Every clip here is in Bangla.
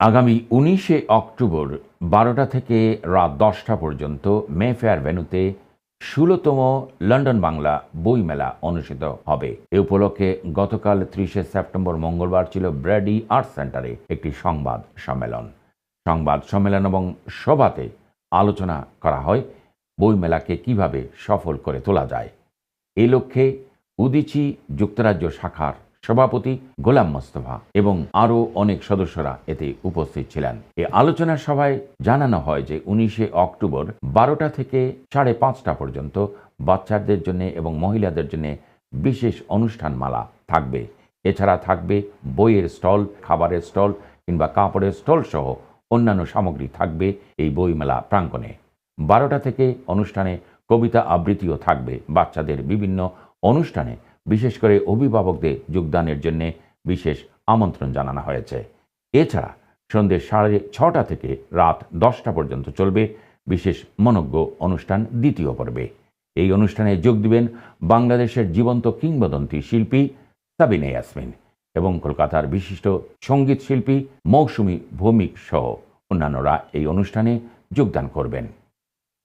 আগামী উনিশে অক্টোবর বারোটা থেকে রাত দশটা পর্যন্ত মে ফেয়ার ভেন্যুতে ষোলোতম লন্ডন বাংলা বইমেলা অনুষ্ঠিত হবে। এ উপলক্ষে গতকাল ত্রিশে সেপ্টেম্বর মঙ্গলবার ছিল ব্র্যাডি আর্ট সেন্টারে একটি সংবাদ সম্মেলন। সংবাদ সম্মেলন এবং সভাতে আলোচনা করা হয় বইমেলাকে কীভাবে সফল করে তোলা যায়। এই লক্ষ্যে উদিচি যুক্তরাজ্য শাখার সভাপতি গোলাম মোস্তফা এবং আরও অনেক সদস্যরা এতে উপস্থিত ছিলেন। এ আলোচনা সভায় জানানো হয় যে উনিশে অক্টোবর বারোটা থেকে সাড়ে পাঁচটা পর্যন্ত বাচ্চাদের জন্য এবং মহিলাদের জন্য বিশেষ অনুষ্ঠানমালা থাকবে। এছাড়া থাকবে বইয়ের স্টল, খাবারের স্টল কিংবা কাপড়ের স্টল সহ অন্যান্য সামগ্রী থাকবে এই বইমেলা প্রাঙ্গণে। বারোটা থেকে অনুষ্ঠানে কবিতা আবৃত্তিও থাকবে। বাচ্চাদের বিভিন্ন অনুষ্ঠানে বিশেষ করে অভিভাবকদের যোগদানের জন্য বিশেষ আমন্ত্রণ জানানো হয়েছে। এছাড়া সন্ধ্যে সাড়ে ছটা থেকে রাত দশটা পর্যন্ত চলবে বিশেষ মনজ্ঞ অনুষ্ঠান দ্বিতীয় পর্বে। এই অনুষ্ঠানে যোগ দিবেন বাংলাদেশের জীবন্ত কিংবদন্তি শিল্পী সাবিনে ইয়াসমিন এবং কলকাতার বিশিষ্ট সংগীত শিল্পী মৌসুমী ভৌমিক সহ অন্যান্যরা এই অনুষ্ঠানে যোগদান করবেন।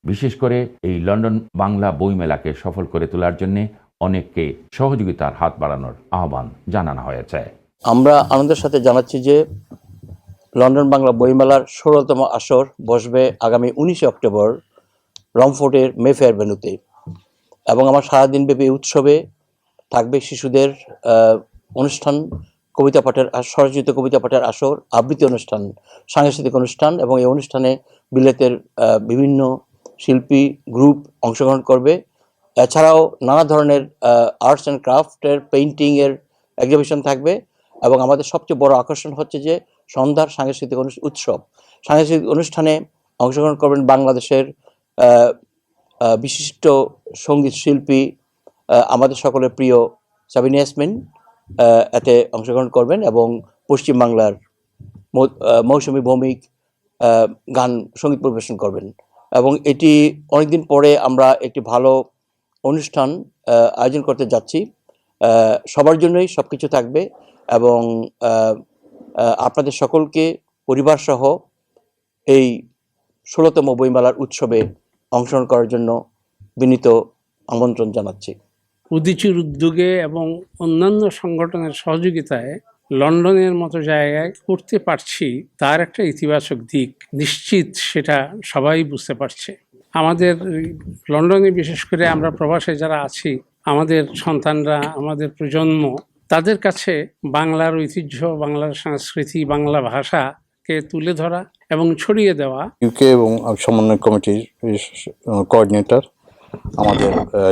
বিশেষ করে এই লন্ডন বাংলা বইমেলাকে সফল করে তোলার জন্য অনেককে সহযোগিতার হাত বাড়ানোর আহ্বান জানানো হয়েছে। আমরা আনন্দের সাথে জানাচ্ছি যে লন্ডন বাংলা বইমেলার ষোলোতম আসর বসবে আগামী উনিশে অক্টোবর রমফোর্টের মেফেয়ার ভেন্যুতে এবং আমার সারাদিনব্যাপী উৎসবে থাকবে শিশুদের অনুষ্ঠান, কবিতা পাঠের, স্বরচিত কবিতা পাঠের আসর, আবৃত্তি অনুষ্ঠান, সাংস্কৃতিক অনুষ্ঠান এবং এই অনুষ্ঠানে বিলেতের বিভিন্ন শিল্পী, গ্রুপ অংশগ্রহণ করবে। এছাড়াও নানা ধরনের আর্টস অ্যান্ড ক্রাফটের পেইন্টিংয়ের এক্সিবিশন থাকবে এবং আমাদের সবচেয়ে বড় আকর্ষণ হচ্ছে যে সন্ধ্যার সাংস্কৃতিক উৎসব। সাংস্কৃতিক অনুষ্ঠানে অংশগ্রহণ করবেন বাংলাদেশের বিশিষ্ট সংগীত শিল্পী আমাদের সকলের প্রিয় সাবিনা ইয়াসমিন এতে অংশগ্রহণ করবেন এবং পশ্চিমবাংলার মৌসুমী ভৌমিক গান, সংগীত পরিবেশন করবেন। এবং এটি অনেকদিন পরে আমরা একটি ভালো অনুষ্ঠান আয়োজন করতে যাচ্ছি। সবার জন্যই সব কিছু থাকবে এবং আপনাদের সকলকে পরিবার সহ এই ষোলোতম বইমেলার উৎসবে অংশগ্রহণ করার জন্য বিনীত আমন্ত্রণ জানাচ্ছি। উদিচির উদ্যোগে এবং অন্যান্য সংগঠনের সহযোগিতায় লন্ডনের মতো জায়গায় করতে পারছি, তার একটা ইতিবাচক দিক। নিশ্চিত সেটা সবাই বুঝতে পারছে। আমাদের লন্ডনে বিশেষ করে আমরা প্রবাসে যারা আছি, আমাদের সন্তানরা, আমাদের প্রজন্ম, তাদের কাছে বাংলার ঐতিহ্য, বাংলার সংস্কৃতি, বাংলা ভাষাকে তুলে ধরা এবং ছড়িয়ে দেওয়া ইউকে এবং সমন্বয় কমিটির কোঅর্ডিনেটর আমাদের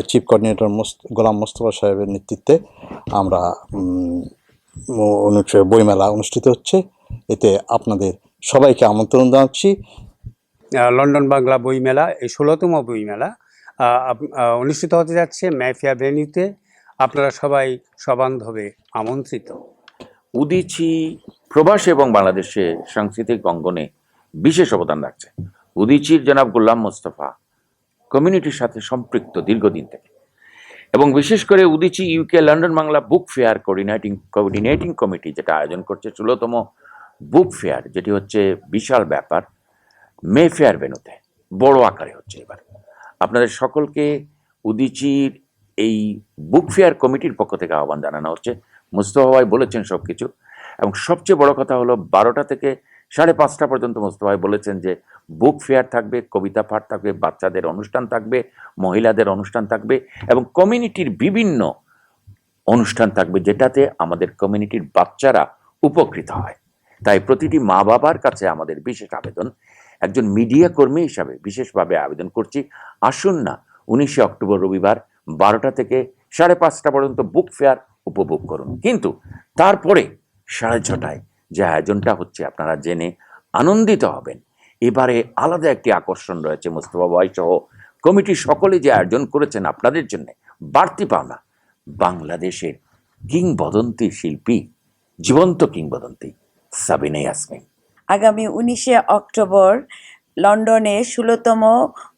চিফ কোঅর্ডিনেটর গোলাম মোস্তফা সাহেবের নেতৃত্বে আমরা বইমেলা অনুষ্ঠিত হচ্ছে। এতে আপনাদের সবাইকে আমন্ত্রণ জানাচ্ছি। লন্ডন বাংলা বইমেলা, এই ষোলোতম বইমেলা অনুষ্ঠিত হতে যাচ্ছে ম্যাফিয়া ভেনিউতে আপনারা সবাই সবান্ধবে আমন্ত্রিত। উদিচি প্রবাস এবং বাংলাদেশে সাংস্কৃতিক অঙ্গনে বিশেষ অবদান রাখছে। উদিচির জনাব গোলাম মোস্তফা কমিউনিটির সাথে সম্পৃক্ত দীর্ঘদিন থেকে। এবং বিশেষ করে Udichi UK London Bangla book fair coordinating coordinating committee, যেটা আয়োজন করছে ষোলোতম বুক ফেয়ার, যেটি হচ্ছে বিশাল ব্যাপার। মে ফেয়ার ভেনুতে, বড় আকারে হচ্ছে এবার। আপনাদের সকলকে উদিচির এই বুক ফেয়ার কমিটির পক্ষ থেকে আহ্বান জানানো হচ্ছে। মুস্তফা ভাই বলেছেন সব কিছু এবং সবচেয়ে বড় কথা হলো বারোটা থেকে সাড়ে পাঁচটা পর্যন্ত মুস্তফা ভাই বলেছেন যে বুক ফেয়ার থাকবে, কবিতা পাঠ থাকবে, বাচ্চাদের অনুষ্ঠান থাকবে, মহিলাদের অনুষ্ঠান থাকবে এবং কমিউনিটির বিভিন্ন অনুষ্ঠান থাকবে যেটাতে আমাদের কমিউনিটির বাচ্চারা উপকৃত হয়। তাই প্রতিটি মা বাবার কাছে আমাদের বিশেষ আবেদন। একজন মিডিয়া কর্মী হিসাবে বিশেষভাবে আবেদন করছি। আসুন না, উনিশে অক্টোবর রবিবার বারোটা থেকে সাড়ে পাঁচটা পর্যন্ত বুক ফেয়ার উপভোগ করুন। কিন্তু তারপরে সাড়ে ছটায় যে আয়োজনটা হচ্ছে, আপনারা জেনে আনন্দিত হবেন। এবারে আলাদা একটি আকর্ষণ রয়েছে মোস্তফা ভাই সহ কমিটি সকলে যে আয়োজন করেছেন আপনাদের জন্য। বাড়তি পাওনা, বাংলাদেশের কিংবদন্তি শিল্পী, জীবন্ত কিংবদন্তি সাবিনা ইয়াসমিন। আগামী উনিশে অক্টোবর লন্ডনে ষোলোতম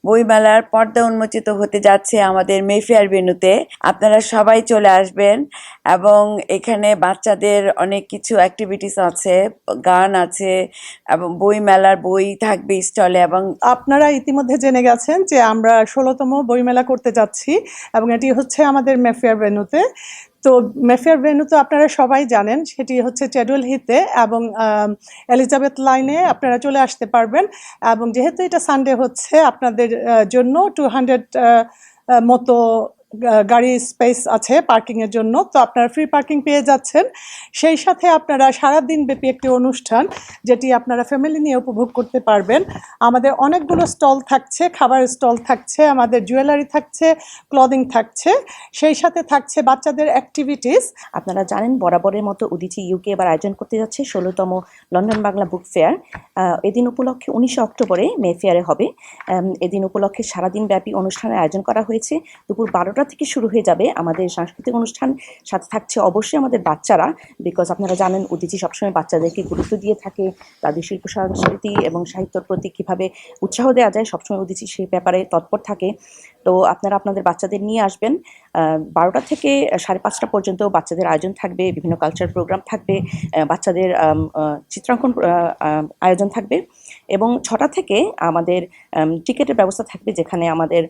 বইমেলার পর্দা উন্মোচিত হতে যাচ্ছে আমাদের মেফেয়ার ভেন্যুতে আপনারা সবাই চলে আসবেন এবং এখানে বাচ্চাদের অনেক কিছু অ্যাক্টিভিটিস আছে, গান আছে এবং বই মেলার বই থাকবে স্টলে এবং আপনারা ইতিমধ্যে জেনে গেছেন যে আমরা ষোলোতম বইমেলা করতে যাচ্ছি এবং এটি হচ্ছে আমাদের মেফেয়ার ভেন্যুতে তো মেফেয়ার ভেন্যু তো আপনারা সবাই জানেন, সেটি হচ্ছে টেডুয়েল হিতে এবং এলিজাবেথ লাইনে আপনারা চলে আসতে পারবেন। এবং যেহেতু এটা সানডে হচ্ছে, আপনাদের জন্য টু হান্ড্রেড মতো গাড়ি স্পেস আছে পার্কিং এর জন্য, তো আপনারা ফ্রি পার্কিং পেয়ে যাচ্ছেন। সেই সাথে আপনারা সারা দিন ব্যাপী একটি অনুষ্ঠান, যেটি আপনারা ফ্যামিলি নিয়ে উপভোগ করতে পারবেন। আমাদের অনেকগুলো স্টল থাকছে, খাবার স্টল থাকছে, আমাদের জুয়েলারি থাকছে ক্লদিং থাকছে। সেই সাথে থাকছে বাচ্চাদের অ্যাক্টিভিটিস আপনারা জানেন, বরাবরের মতো উদিচি ইউকে এবার আয়োজন করতে যাচ্ছে ষোলোতম লন্ডন বাংলা বুক ফেয়ার এদিন উপলক্ষে উনিশে অক্টোবরে মে ফেয়ারে হবে। এদিন উপলক্ষে সারাদিন ব্যাপী অনুষ্ঠানের আয়োজন করা হয়েছে। দুপুর বারোটা থেকে শুরু হয়ে যাবে আমাদের সাংস্কৃতিক অনুষ্ঠান। সাথে থাকছে অবশ্যই আমাদের বাচ্চারা বিকজ আপনারা জানেন উদিচি সবসময় বাচ্চাদেরকে গুরুত্ব দিয়ে থাকে। তাদের শিল্প, সংস্কৃতি এবং সাহিত্যর প্রতি কীভাবে উৎসাহ দেওয়া যায়, সবসময় উদিচি সেই ব্যাপারে তৎপর থাকে। তো আপনারা আপনাদের বাচ্চাদের নিয়ে আসবেন। বারোটা থেকে সাড়ে পাঁচটা পর্যন্ত বাচ্চাদের আয়োজন থাকবে, বিভিন্ন কালচার প্রোগ্রাম থাকবে বাচ্চাদের চিত্রাঙ্কন আয়োজন থাকবে। এবং ছটা থেকে আমাদের আম, টিকিটের ব্যবস্থা থাকবে যেখানে আমাদের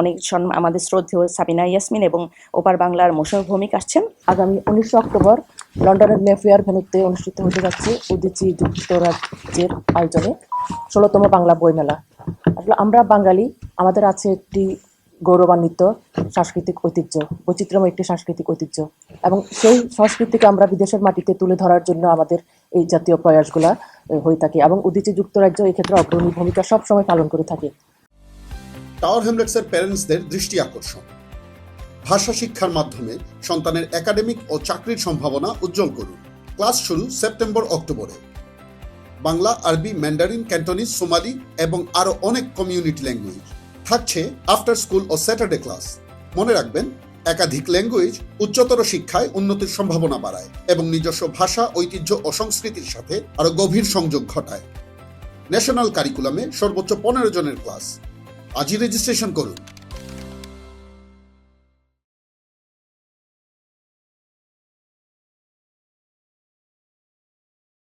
অনেক আমাদের শ্রদ্ধেয় সাবিনা ইয়াসমিন এবং ওপার বাংলার মোশারফ ভৌমিক আসছেন। আগামী উনিশে অক্টোবর লন্ডনের মেফেয়ার ভেন্যুতে অনুষ্ঠিত হতে যাচ্ছে উদিচি যুক্তরাজ্যের আয়োজনে ষোলোতম বাংলা বইমেলা। আসলে আমরা বাঙালি আমাদের আছে একটি গৌরবান্বিত সাংস্কৃতিক ঐতিহ্য বৈচিত্র্যময় একটি সাংস্কৃতিক ঐতিহ্য এবং সেই সংস্কৃতিকে আমরা বিদেশের মাটিতে তুলে ধরার জন্য আমাদের এই জাতীয় প্রয়াসগুলা হয়ে থাকে এবং উদিচি যুক্তরাজ্য এই ক্ষেত্রে অগ্রণী ভূমিকা সবসময় পালন করে থাকে। টাওয়ার হ্যামলেটসের প্যারেন্টসদের দৃষ্টি আকর্ষণ। ভাষা শিক্ষার মাধ্যমে সন্তানের একাডেমিক ও চাকরির সম্ভাবনা উজ্জ্বল করুন। ক্লাস শুরু সেপ্টেম্বর, অক্টোবরে। বাংলা, আরবি, ম্যান্ডারিন, ক্যান্টনিজ, সোমালি এবং আরও অনেক কমিউনিটি ল্যাঙ্গুয়েজ। থাকছে আফটার স্কুল ও স্যাটারডে ক্লাস। মনে রাখবেন একাধিক ল্যাঙ্গুয়েজ উচ্চতর শিক্ষায় উন্নতির সম্ভাবনা বাড়ায় এবং নিজস্ব ভাষা, ঐতিহ্য ও সংস্কৃতির সাথে আরও গভীর সংযোগ ঘটায়। ন্যাশনাল কারিকুলামে সর্বোচ্চ পনেরো জনের ক্লাস আজই রেজিস্ট্রেশন করুন।